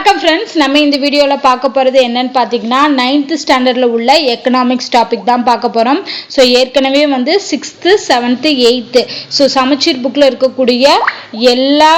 வணக்கம் ஃப்ரெண்ட்ஸ் நம்ம இந்த வீடியோவில் பார்க்க போகிறது என்னன்னு பார்த்தீங்கன்னா நைன்த்து ஸ்டாண்டர்டில் உள்ள எக்கனாமிக்ஸ் டாபிக் தான் பார்க்க போகிறோம் ஸோ ஏற்கனவே வந்து சிக்ஸ்த்து செவன்த்து எயித்து ஸோ சமச்சீர் புக்கில் இருக்கக்கூடிய எல்லா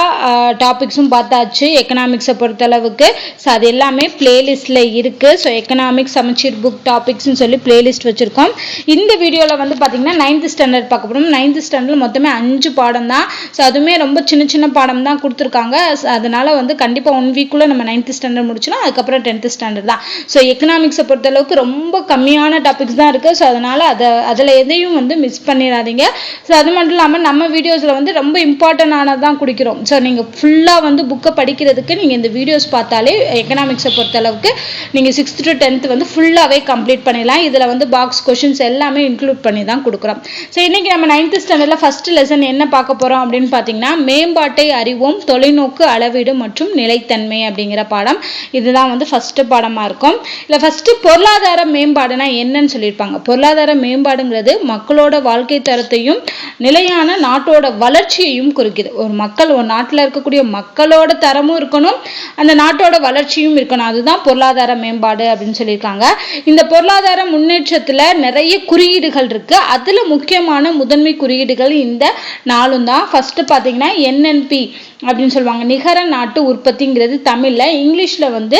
டாபிக்ஸும் பார்த்தாச்சு எக்கனாமிக்ஸை பொறுத்தளவுக்கு. ஸோ அது எல்லாமே பிளேலிஸ்ட்டில் இருக்குது ஸோ எக்கனாமிக்ஸ் சமச்சீர் புக் டாபிக்ஸ்னு சொல்லி பிளேலிஸ்ட் வச்சுருக்கோம். இந்த வீடியோவில் வந்து பார்த்தீங்கன்னா நைன்த்து ஸ்டாண்டர்ட் பார்க்க போகிறோம் நைன்த்து ஸ்டாண்டர்டில் மொத்தமே அஞ்சு பாடம் தான். ஸோ அதுவுமே ரொம்ப சின்ன சின்ன பாடம் தான் கொடுத்துருக்காங்க. அதனால் வந்து கண்டிப்பாக ஒன் வீக்குள்ளே நம்ம நைன்த்து ஸ்டாண்டர்ட் முடிச்சிடும் அதுக்கப்புறம் டென்த்து ஸ்டாண்டர்ட் தான். ஸோ எக்கனாமிக்ஸை பொறுத்தளவுக்கு ரொம்ப கம்மியான டாபிக்ஸ் தான் இருக்குது ஸோ அதனால் அதை அதில் எதையும் வந்து மிஸ் பண்ணிடாதீங்க. ஸோ அது மட்டும் இல்லாமல் நம்ம வீடியோஸில் வந்து ரொம்ப இம்பார்ட்டண்டானது தான் குடிக்கிறோம். ஸோ நீங்கள் ஃபுல்லாக வந்து புக்கை படிக்கிறதுக்கு நீங்கள் இந்த வீடியோஸ் பார்த்தாலே எக்கனாமிக்ஸை பொறுத்தளவுக்கு நீங்கள் சிக்ஸ்த் டு டென்த் வந்து ஃபுல்லாகவே கம்ப்ளீட் பண்ணிடலாம். இதில் வந்து பாக்ஸ் கொஷின்ஸ் எல்லாமே இன்க்ளூட் பண்ணி தான் கொடுக்குறோம். ஸோ இன்றைக்கி நம்ம நைன்த் ஸ்டாண்டர்டில் ஃபஸ்ட்டு லெசன் என்ன பார்க்க போகிறோம் அப்படின்னு பார்த்தீங்கன்னா மேம்பாட்டை அறிவோம் தொலைநோக்கு அளவீடு மற்றும் நிலைத்தன்மை அப்படிங்கிற பாடம். இதுதான் வந்து ஃபஸ்ட்டு பாடமாக இருக்கும். இல்லை ஃபஸ்ட்டு பொருளாதார மேம்பாடுனா என்னன்னு சொல்லியிருப்பாங்க. பொருளாதார மேம்பாடுங்கிறது மக்களோட வாழ்க்கை தரத்தையும் நிலையான நாட்டோட வளர்ச்சியையும் குறிக்குது. ஒரு மக்கள் ஒரு நாட்டில் இருக்கக்கூடிய மக்களோட தரமும் இருக்கணும். அந்த நாட்டோட வளர்ச்சியும் இருக்கணும். அதுதான் பொருளாதார மேம்பாடு அப்படின்னு சொல்லியிருக்காங்க. இந்த பொருளாதார முன்னேற்றத்தில் நிறைய குறியீடுகள் இருக்கு. அதில் முக்கியமான முதன்மை குறியீடுகள் இந்த நாளும் தான் ஃபஸ்ட்டு பார்த்தீங்கன்னா என்என்பி அப்படின்னு சொல்லுவாங்க. நிகர நாட்டு உற்பத்திங்கிறது தமிழில் இங்கிலீஷில் வந்து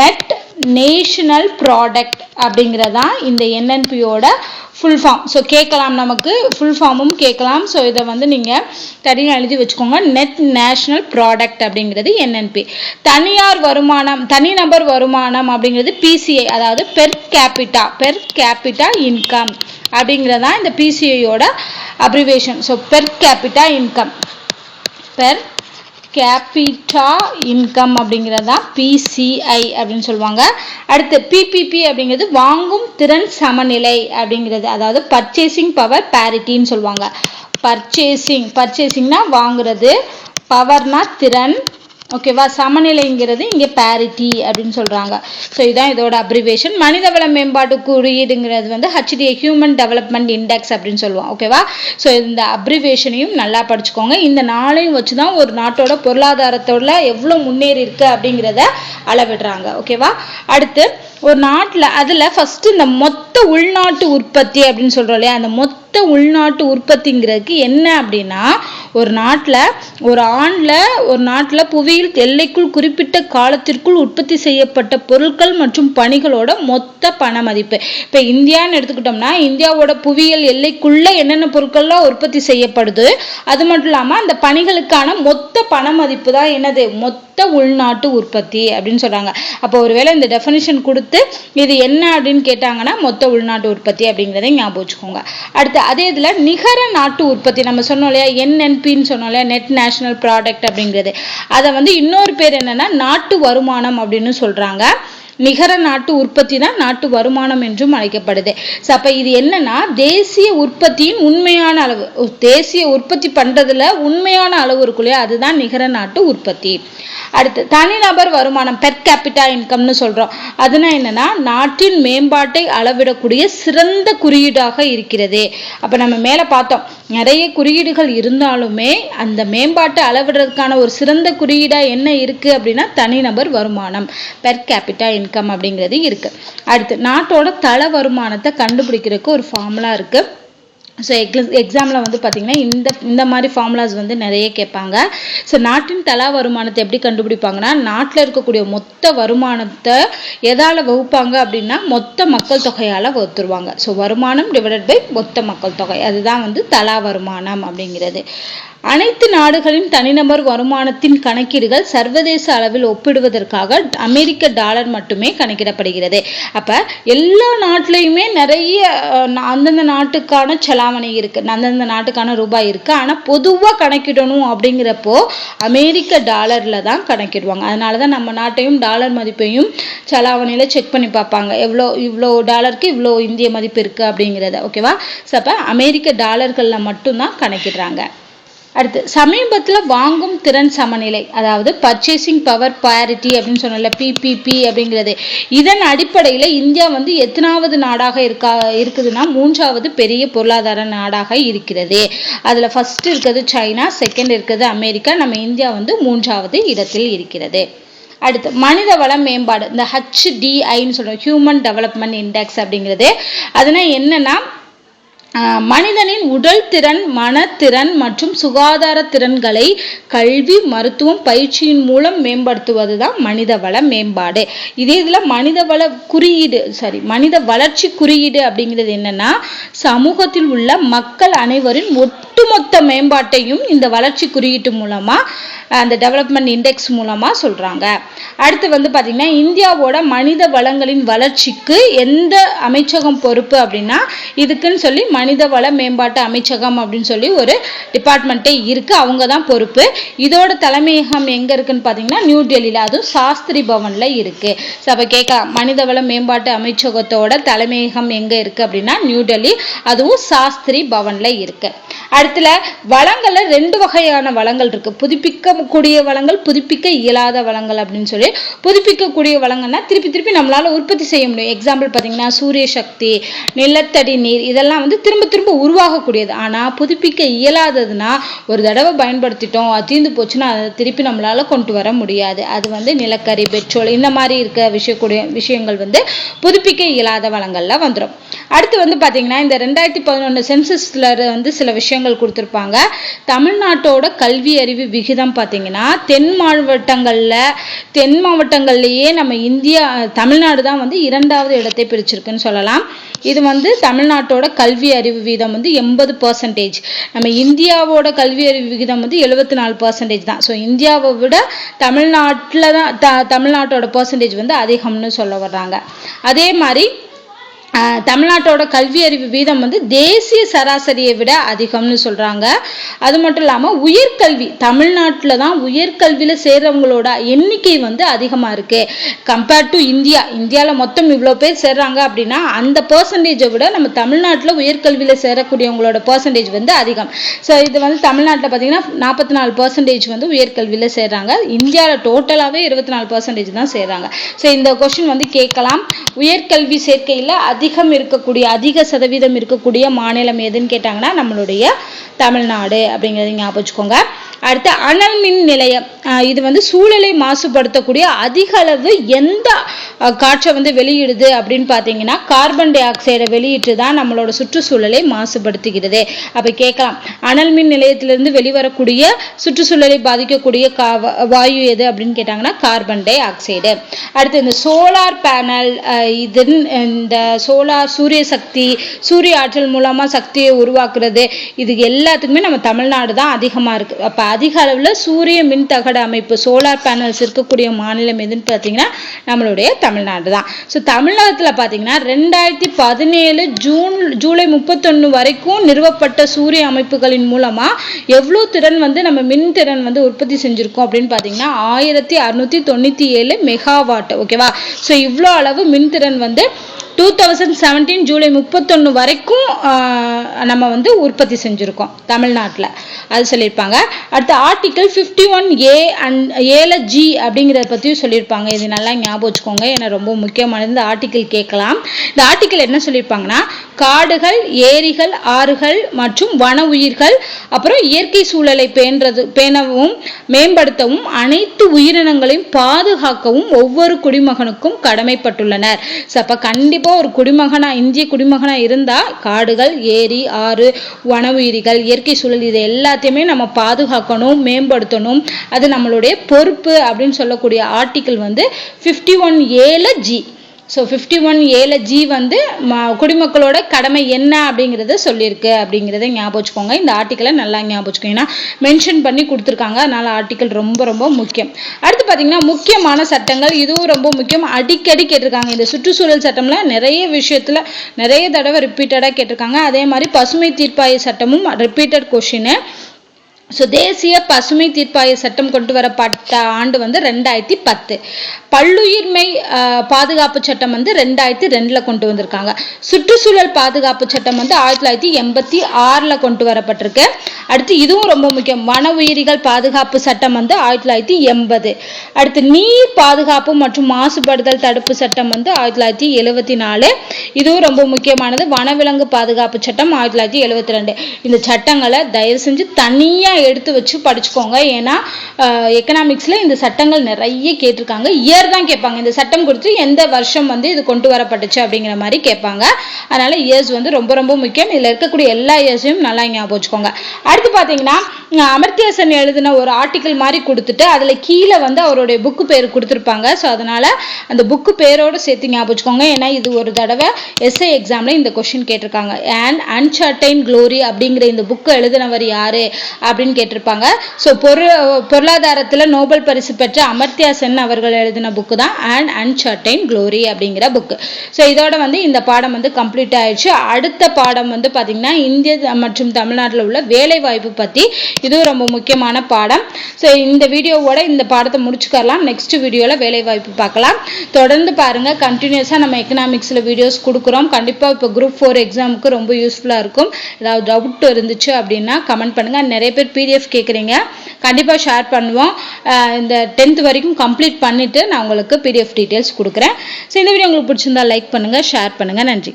நெட் நேஷனல் ப்ராடக்ட் அப்படிங்கிறதான் இந்த என்என்பியோட ஃபுல் ஃபார்ம் ஸோ கேட்கலாம் நமக்கு. ஃபுல் ஃபார்மும் கேட்கலாம். ஸோ இதை வந்து நீங்கள் தனியாக எழுதி வச்சுக்கோங்க. நெட் நேஷனல் ப்ராடக்ட் அப்படிங்கிறது என்என்பி தனியார் வருமானம் தனிநபர் வருமானம் அப்படிங்கிறது பிசிஐ அதாவது per capita per capita income அப்படிங்கிறதான் இந்த பிசிஐயோட abbreviation so per capita income per capita income அப்படிங்கிறது தான் பிசிஐ அப்படின்னு சொல்லுவாங்க. அடுத்து பிபிபி அப்படிங்கிறது வாங்கும் திறன் சமநிலை அப்படிங்கிறது. அதாவது பர்ச்சேசிங் பவர் பேரிட்டின்னு சொல்லுவாங்க. பர்ச்சேசிங் பர்ச்சேசிங்னா வாங்குறது பவர்னா திறன் ஓகேவா சமநிலைங்கிறது இங்கே பேரிட்டி அப்படின்னு சொல்கிறாங்க ஸோ இதுதான் இதோட அப்ரிவேஷன் மனிதவள மேம்பாட்டு குறியீடுங்கிறது வந்து ஹச்டிஏ ஹியூமன் டெவலப்மெண்ட் இண்டெக்ஸ் அப்படின்னு சொல்லுவோம். ஓகேவா ஸோ இந்த அப்ரிவேஷனையும் நல்லா படிச்சுக்கோங்க. இந்த நாளையும் வச்சு தான் ஒரு நாட்டோட பொருளாதாரத்தோட எவ்வளோ முன்னேறி இருக்கு அப்படிங்கிறத அளவிடுறாங்க. ஓகேவா அடுத்து ஒரு நாட்டில் அதில் ஃபஸ்ட்டு இந்த மொத்த உள்நாட்டு உற்பத்தி அப்படின்னு சொல்கிறோம் இல்லையா? அந்த மொத்த உள்நாட்டு உற்பத்திங்கிறதுக்கு என்ன அப்படின்னா ஒரு நாட்டில் ஒரு ஆண்டில் ஒரு நாட்டில் புவியில் எல்லைக்குள் குறிப்பிட்ட காலத்திற்குள் உற்பத்தி செய்யப்பட்ட பொருட்கள் மற்றும் பணிகளோட மொத்த பண மதிப்பு. இப்போ இந்தியான்னு எடுத்துக்கிட்டோம்னா இந்தியாவோட புவியியல் எல்லைக்குள்ள என்னென்ன பொருட்கள்லாம் உற்பத்தி செய்யப்படுது அது மட்டும் இல்லாமல் அந்த பணிகளுக்கான மொத்த பண மதிப்பு தான் என்னது? மொத்த உள்நாட்டு உற்பத்தி அப்படின்னு சொல்கிறாங்க அப்போ ஒருவேளை இந்த டெஃபினிஷன் கொடுத்து இது என்ன அப்படின்னு கேட்டாங்கன்னா மொத்த உள்நாட்டு உற்பத்தி அப்படிங்கிறத ஞாபகம் வச்சுக்கோங்க. அடுத்து அதே இதில் நிகர நாட்டு உற்பத்தி நம்ம சொன்னோம் இல்லையா? என்என்பின்னு சொன்னோம் சொன்னோம்ல நெட் நேஷனல் ப்ராடக்ட் அப்படிங்கிறது. அதை வந்து இன்னொரு பேர் என்னன்னா நாட்டு வருமானம் அப்படின்னு சொல்றாங்க. நிகர நாட்டு உற்பத்தி தான் நாட்டு வருமானம் என்றும் அழைக்கப்படுது. ஸோ அப்போ இது என்னன்னா தேசிய உற்பத்தியின் உண்மையான அளவு தேசிய உற்பத்தி பண்ணுறதுல உண்மையான அளவு இருக்கு இல்லையா அதுதான் நிகர நாட்டு உற்பத்தி. அடுத்து தனிநபர் வருமானம் பெர் கேபிட்டா இன்கம்னு சொல்கிறோம் அதுனா என்னன்னா நாட்டின் மேம்பாட்டை அளவிடக்கூடிய சிறந்த குறியீடாக இருக்கிறது. அப்போ நம்ம மேலே பார்த்தோம். நிறைய குறியீடுகள் இருந்தாலுமே அந்த மேம்பாட்டை அளவிடுறதுக்கான ஒரு சிறந்த குறியீடாக என்ன இருக்குது அப்படின்னா தனிநபர் வருமானம் பெர் கேபிட்டா இன்கம் அப்படிங்கிறது இருக்குது அடுத்து நாட்டோட தள வருமானத்தை கண்டுபிடிக்கிறதுக்கு ஒரு ஃபார்முலா இருக்குது ஸோ எக்ஸ் எக்ஸாமில் வந்து பார்த்திங்கன்னா இந்த இந்த மாதிரி ஃபார்முலாஸ் வந்து நிறைய கேட்பாங்க. ஸோ நாட்டின் தலா வருமானத்தை எப்படி கண்டுபிடிப்பாங்கன்னா நாட்டில் இருக்கக்கூடிய மொத்த வருமானத்தை எதால் வகுப்பாங்க அப்படின்னா மொத்த மக்கள் தொகையால் வகுத்துருவாங்க. ஸோ வருமானம் டிவைடட் பை மொத்த மக்கள் தொகை. அதுதான் வந்து தலா வருமானம் அப்படிங்கிறது. அனைத்து நாடுகளின் தனிநபர் வருமானத்தின் கணக்கீடுகள் சர்வதேச அளவில் ஒப்பிடுவதற்காக அமெரிக்க டாலர் மட்டுமே கணக்கிடப்படுகிறது. அப்போ எல்லா நாட்டிலையுமே நிறைய அந்தந்த நாட்டுக்கான செலாவணி இருக்குது அந்தந்த நாட்டுக்கான ரூபாய் இருக்குது ஆனால் பொதுவாக கணக்கிடணும் அப்படிங்கிறப்போ அமெரிக்க டாலரில் தான் கணக்கிடுவாங்க. அதனாலதான் நம்ம நாட்டையும் டாலர் மதிப்பையும் செலாவணியில் செக் பண்ணி பார்ப்பாங்க. எவ்வளோ இவ்வளோ டாலருக்கு இவ்வளோ இந்திய மதிப்பு இருக்குது அப்படிங்கிறத. ஓகேவா ஸோ அப்போ அமெரிக்க டாலர்களில் மட்டும்தான் கணக்கிடுறாங்க. அடுத்து சமீபத்தில் வாங்கும் திறன் சமநிலை அதாவது பர்ச்சேசிங் பவர் பாரிட்டி அப்படின்னு சொன்னல பிபிபி அப்படிங்கிறது. இதன் அடிப்படையில் இந்தியா வந்து எத்தனாவது நாடாக இருக்கா இருக்குதுன்னா மூன்றாவது பெரிய பொருளாதார நாடாக இருக்கிறது. அதில் ஃபஸ்ட்டு இருக்கிறது சைனா செகண்ட் இருக்கிறது அமெரிக்கா நம்ம இந்தியா வந்து மூன்றாவது இடத்தில் இருக்கிறது. அடுத்து மனித வள மேம்பாடு இந்த ஹச்டிஐன்னு சொல்கிறோம் ஹியூமன் டெவலப்மெண்ட் இண்டெக்ஸ் அப்படிங்கிறது. அதனால் என்னென்னா மனிதனின் உடல் திறன் மனத்திறன் மற்றும் சுகாதார திறன்களை கல்வி மருத்துவம் பயிற்சியின் மூலம் மேம்படுத்துவது தான் மனித வள மேம்பாடு. இதே இதில் மனித வள குறியீடு சாரி மனித வளர்ச்சி குறியீடு அப்படிங்கிறது என்னன்னா சமூகத்தில் உள்ள மக்கள் அனைவரின் ஒட்டுமொத்த மேம்பாட்டையும் இந்த வளர்ச்சி குறியீட்டு மூலமாக அந்த டெவலப்மெண்ட் இண்டெக்ஸ் மூலமாக சொல்கிறாங்க அடுத்து வந்து பார்த்திங்கன்னா இந்தியாவோட மனித வளங்களின் வளர்ச்சிக்கு எந்த அமைச்சகம் பொறுப்பு அப்படின்னா இதுக்குன்னு சொல்லி மனித வள மேம்பாட்டு அமைச்சகம் அப்படின்னு சொல்லி ஒரு டிபார்ட்மெண்ட்டே இருக்குது அவங்க தான் பொறுப்பு. இதோட தலைமையகம் எங்கே இருக்குன்னு பார்த்தீங்கன்னா நியூ டெல்லியில் அதுவும் சாஸ்திரி பவனில் இருக்குது ஸோ அப்போ கேட்கலாம் மனித வள மேம்பாட்டு அமைச்சகத்தோட தலைமையகம் எங்கே இருக்குது அப்படின்னா நியூ டெல்லி அதுவும் சாஸ்திரி பவனில் இருக்குது அடுத்துல வளங்கள்ல ரெண்டு வகையான வளங்கள் இருக்கு. புதுப்பிக்கக்கூடிய வளங்கள் புதுப்பிக்க இயலாத வளங்கள் அப்படின்னு சொல்லி புதுப்பிக்கக்கூடிய வளங்கள்னா திருப்பி திருப்பி நம்மளால உற்பத்தி செய்ய முடியும். எக்ஸாம்பிள் பார்த்தீங்கன்னா சூரிய சக்தி நிலத்தடி நீர் இதெல்லாம் வந்து திரும்ப திரும்ப உருவாகக்கூடியது. ஆனால் புதுப்பிக்க இயலாததுன்னா ஒரு தடவை பயன்படுத்திட்டோம் அது தீர்ந்து போச்சுன்னா அதை திருப்பி நம்மளால கொண்டு வர முடியாது. அது வந்து நிலக்கரி பெட்ரோல் இந்த மாதிரி இருக்க விஷயக்கூடிய விஷயங்கள் வந்து புதுப்பிக்க இயலாத வளங்களில் வந்துடும் அடுத்து வந்து பார்த்தீங்கன்னா இந்த ரெண்டாயிரத்தி பதினொன்று சென்சஸ்ல வந்து சில விஷயங்கள் கொடுத்துருப்பாங்க. தமிழ்நாட்டோட கல்வி அறிவு விகிதம் பார்த்தீங்கன்னா தென் மாவட்டங்களில் தென் மாவட்டங்கள்லேயே நம்ம இந்தியா தமிழ்நாடு தான் வந்து இரண்டாவது இடத்தை பிரிச்சிருக்குன்னு சொல்லலாம். இது வந்து தமிழ்நாட்டோட கல்வி அறிவு வீதம் வந்து எண்பது பர்சன்டேஜ் நம்ம இந்தியாவோட கல்வி அறிவு விகிதம் வந்து எழுபத்தி நாலு பர்சன்டேஜ் தான். ஸோ இந்தியாவை விட தமிழ்நாட்டில் தான் த தமிழ்நாட்டோட பர்சன்டேஜ் வந்து அதிகம்னு சொல்ல வர்றாங்க. அதே மாதிரி தமிழ்நாட்டோட கல்வி அறிவு வீதம் வந்து தேசிய சராசரியை விட அதிகம்னு சொல்கிறாங்க அது மட்டும் இல்லாமல் உயர்கல்வி தமிழ்நாட்டில் தான் உயர்கல்வியில் சேர்றவங்களோட எண்ணிக்கை வந்து அதிகமாக இருக்குது கம்பேர்ட் டு இந்தியா இந்தியாவில் மொத்தம் இவ்வளோ பேர் சேர்றாங்க அப்படின்னா அந்த பர்சன்டேஜை விட நம்ம தமிழ்நாட்டில் உயர்கல்வியில் சேரக்கூடியவங்களோட பர்சன்டேஜ் வந்து அதிகம். ஸோ இது வந்து தமிழ்நாட்டில் பார்த்தீங்கன்னா நாற்பத்தி நாலு பர்சன்டேஜ் வந்து உயர்கல்வியில் சேர்றாங்க. இந்தியாவில் டோட்டலாகவே இருபத்தி நாலு பர்சன்டேஜ் தான் சேர்றாங்க. ஸோ இந்த கொஸ்டின் வந்து கேட்கலாம். உயர்கல்வி சேர்க்கையில் அதிகம் இருக்கக்கூடிய அதிக சதவீதம் இருக்கக்கூடிய மாநிலம் எதுன்னு கேட்டாங்கன்னா நம்மளுடைய தமிழ்நாடு அப்படிங்கிறத ஞாபகம் வச்சுக்கோங்க. அடுத்து அனல் மின் நிலையம். இது வந்து சூழலை மாசுபடுத்தக்கூடிய அதிக அளவு எந்த காற்றை வந்து வெளியிடுது அப்படின்னு பார்த்தீங்கன்னா கார்பன் டை ஆக்சைடை வெளியிட்டு தான் நம்மளோட சுற்றுச்சூழலை மாசுபடுத்துகிறது. அப்போ கேட்கலாம் அனல் மின் நிலையத்திலிருந்து வெளிவரக்கூடிய சுற்றுச்சூழலை பாதிக்கக்கூடிய கா வா- வாயு எது அப்படின்னு கேட்டாங்கன்னா கார்பன் டை ஆக்சைடு. அடுத்து இந்த சோலார் பேனல் இது இந்த சோலார் சூரிய சக்தி சூரிய ஆற்றல் மூலமாக சக்தியை உருவாக்குறது இது எல்லாத்துக்குமே நம்ம தமிழ்நாடு தான் அதிகமாக இருக்குது அப்போ அதிக அளவில் சூரிய மின் தகடு அமைப்பு சோலார் பேனல்ஸ் இருக்கக்கூடிய மாநிலம் எதுன்னு பார்த்தீங்கன்னா நம்மளுடைய தமிழ்நாடு தான். ஸோ தமிழகத்தில் பார்த்தீங்கன்னா ரெண்டாயிரத்தி பதினேழு ஜூன் ஜூலை முப்பத்தொன்று வரைக்கும் நிறுவப்பட்ட சூரிய அமைப்புகளின் மூலமாக எவ்வளோ திறன் வந்து நம்ம மின் திறன் வந்து உற்பத்தி செஞ்சுருக்கோம் அப்படின்னு பார்த்தீங்கன்னா ஆயிரத்தி அறுநூத்தி தொண்ணூற்றி ஏழு மெகாவாட் ஓகேவா ஸோ இவ்வளோ அளவு மின்திறன் வந்து டூ தௌசண்ட் செவன்டீன் ஜூலை முப்பத்தொன்று வரைக்கும் நம்ம வந்து உற்பத்தி செஞ்சுருக்கோம் தமிழ்நாட்டில். அது சொல்லியிருப்பாங்க. அடுத்து article fifty one A and ஏல ஜி அப்படிங்கிறத பற்றியும் சொல்லியிருப்பாங்க. இது நல்லா ஞாபகம் வச்சுக்கோங்க. ஏன்னா ரொம்ப முக்கியமானது. இந்த ஆர்டிக்கல் கேட்கலாம். இந்த ஆர்டிக்கல் என்ன சொல்லியிருப்பாங்கன்னா காடுகள் ஏரிகள் ஆறுகள் மற்றும் வன உயிர்கள் அப்புறம் இயற்கை சூழலை பேணுறது பேணவும் மேம்படுத்தவும் அனைத்து உயிரினங்களையும் பாதுகாக்கவும் ஒவ்வொரு குடிமகனுக்கும் கடமைப்பட்டுள்ளனர். ஸோ அப்போ கண்டிப்பாக ஒரு குடிமகனாக இந்திய குடிமகனாக இருந்தால் காடுகள் ஏரி ஆறு வன உயிரிகள் இயற்கை சூழல் இது எல்லாத்தையுமே நம்ம பாதுகாக்கணும் மேம்படுத்தணும். அது நம்மளுடைய பொறுப்பு அப்படின்னு சொல்லக்கூடிய ஆர்டிக்கிள் வந்து ஃபிஃப்டி ஒன் ஏல ஜி ஸோ ஃபிஃப்டி ஒன் ஏல ஜி வந்து ம- குடிமக்களோட கடமை என்ன அப்படிங்கிறத சொல்லியிருக்கு. அப்படிங்கிறத ஞாபகம் வச்சுக்கோங்க. இந்த ஆர்டிக்கலை நல்லா ஞாபகம் வச்சுக்கோங்க. ஏன்னா மென்ஷன் பண்ணி கொடுத்துருக்காங்க. அதனால் ஆர்டிக்கல் ரொம்ப ரொம்ப முக்கியம். அடுத்து பார்த்தீங்கன்னா முக்கியமான சட்டங்கள். இதுவும் ரொம்ப முக்கியம். அடிக்கடி கேட்டிருக்காங்க. இந்த சுற்றுச்சூழல் சட்டம்ல நிறைய விஷயத்தில் நிறைய தடவை ரிப்பீட்டடாக கேட்டிருக்காங்க. அதே மாதிரி பசுமை தீர்ப்பாய சட்டமும் ரிப்பீட்டட் கொஷின் ஸோ தேசிய பசுமை தீர்ப்பாய சட்டம் கொண்டு வரப்பட்ட ஆண்டு வந்து ரெண்டாயிரத்தி பத்து. பல்லுயிர்மை பாதுகாப்பு சட்டம் வந்து ரெண்டாயிரத்தி ரெண்டில் கொண்டு வந்திருக்காங்க. சுற்றுச்சூழல் பாதுகாப்பு சட்டம் வந்து ஆயிரத்தி தொள்ளாயிரத்தி எண்பத்தி ஆறில் கொண்டு வரப்பட்டிருக்கு. அடுத்து இதுவும் ரொம்ப முக்கியம். வன உயிரிகள் பாதுகாப்பு சட்டம் வந்து ஆயிரத்தி தொள்ளாயிரத்தி எண்பது. அடுத்து நீர் பாதுகாப்பு மற்றும் மாசுபடுதல் தடுப்பு சட்டம் வந்து ஆயிரத்தி தொள்ளாயிரத்தி எழுவத்தி நாலு. இதுவும் ரொம்ப முக்கியமானது. வனவிலங்கு பாதுகாப்பு சட்டம் ஆயிரத்தி தொள்ளாயிரத்தி எழுவத்தி ரெண்டு. இந்த சட்டங்களை தயவு செஞ்சு தனியாக எடுத்து வச்சு படிச்சுக்கோங்க. ஏன்னா எக்கனாமிக்ஸில் இந்த சட்டங்கள் நிறைய கேட்டிருக்காங்க. இயர் தான் கேட்பாங்க. இந்த சட்டம் குறித்து எந்த வருஷம் வந்து இது கொண்டு வரப்பட்டுச்சு அப்படிங்கிற மாதிரி கேட்பாங்க. அதனால் இயர்ஸ் வந்து ரொம்ப ரொம்ப முக்கியம். இதில் இருக்கக்கூடிய எல்லா இயர்ஸையும் நல்லா ஞாபகம் வச்சுக்கோங்க. அடுத்து பார்த்தீங்கன்னா அமர்த்தியாசன் எழுதின ஒரு ஆர்டிக்கிள் மாதிரி கொடுத்துட்டு அதில் கீழே வந்து அவருடைய புக்கு பேர் கொடுத்துருப்பாங்க. ஸோ அதனால் அந்த புக்கு பேரோடு சேர்த்து ஞாபகம் வச்சுக்கோங்க. ஏன்னா இது ஒரு தடவை எஸ்ஐ எக்ஸாமில் இந்த கொஷின் கேட்டிருக்காங்க. அண்ட் அன்சர்டைன் க்ளோரி அப்படிங்கிற இந்த புக்கு எழுதினவர் யார் அப்படின்னு கேட்டிருப்பாங்க. ஸோ பொரு பொருளாதாரத்தில் நோபல் பரிசு பெற்ற அமர்த்தியா சென் அவர்கள் எழுதின புக்கு தான் அண்ட் அன்சர்டைன் க்ளோரி அப்படிங்கிற புக்கு ஸோ இதோட வந்து இந்த பாடம் வந்து கம்ப்ளீட் ஆயிடுச்சு. அடுத்த பாடம் வந்து பார்த்திங்கன்னா இந்திய மற்றும் தமிழ்நாட்டில் உள்ள வேலைவாய்ப்பு பற்றி இதுவும் ரொம்ப முக்கியமான பாடம். ஸோ இந்த வீடியோவோட இந்த பாடத்தை முடிச்சுக்கலாம் நெக்ஸ்ட் வீடியோவில் வேலைவாய்ப்பு பார்க்கலாம். தொடர்ந்து பாருங்கள் கண்டினியூஸாக நம்ம எக்கனாமிக்ஸில் வீடியோஸ் கொடுக்குறோம். கண்டிப்பாக இப்போ குரூப் ஃபோர் எக்ஸாமுக்கு ரொம்ப யூஸ்ஃபுல்லாக இருக்கும். ஏதாவது டவுட் இருந்துச்சு அப்படின்னா கமெண்ட் பண்ணுங்கள் நிறைய பேர் பிடிஎஃப் கேட்குறீங்க கண்டிப்பாக ஷேர் பண்ணுவோம். இந்த டென்த் வரைக்கும் கம்ப்ளீட் பண்ணிவிட்டு நான் உங்களுக்கு பிடிஎஃப் டீட்டெயில்ஸ் கொடுக்குறேன். ஸோ இந்த வீடியோ உங்களுக்கு பிடிச்சிருந்தா லைக் பண்ணுங்கள் ஷேர் பண்ணுங்கள் நன்றி.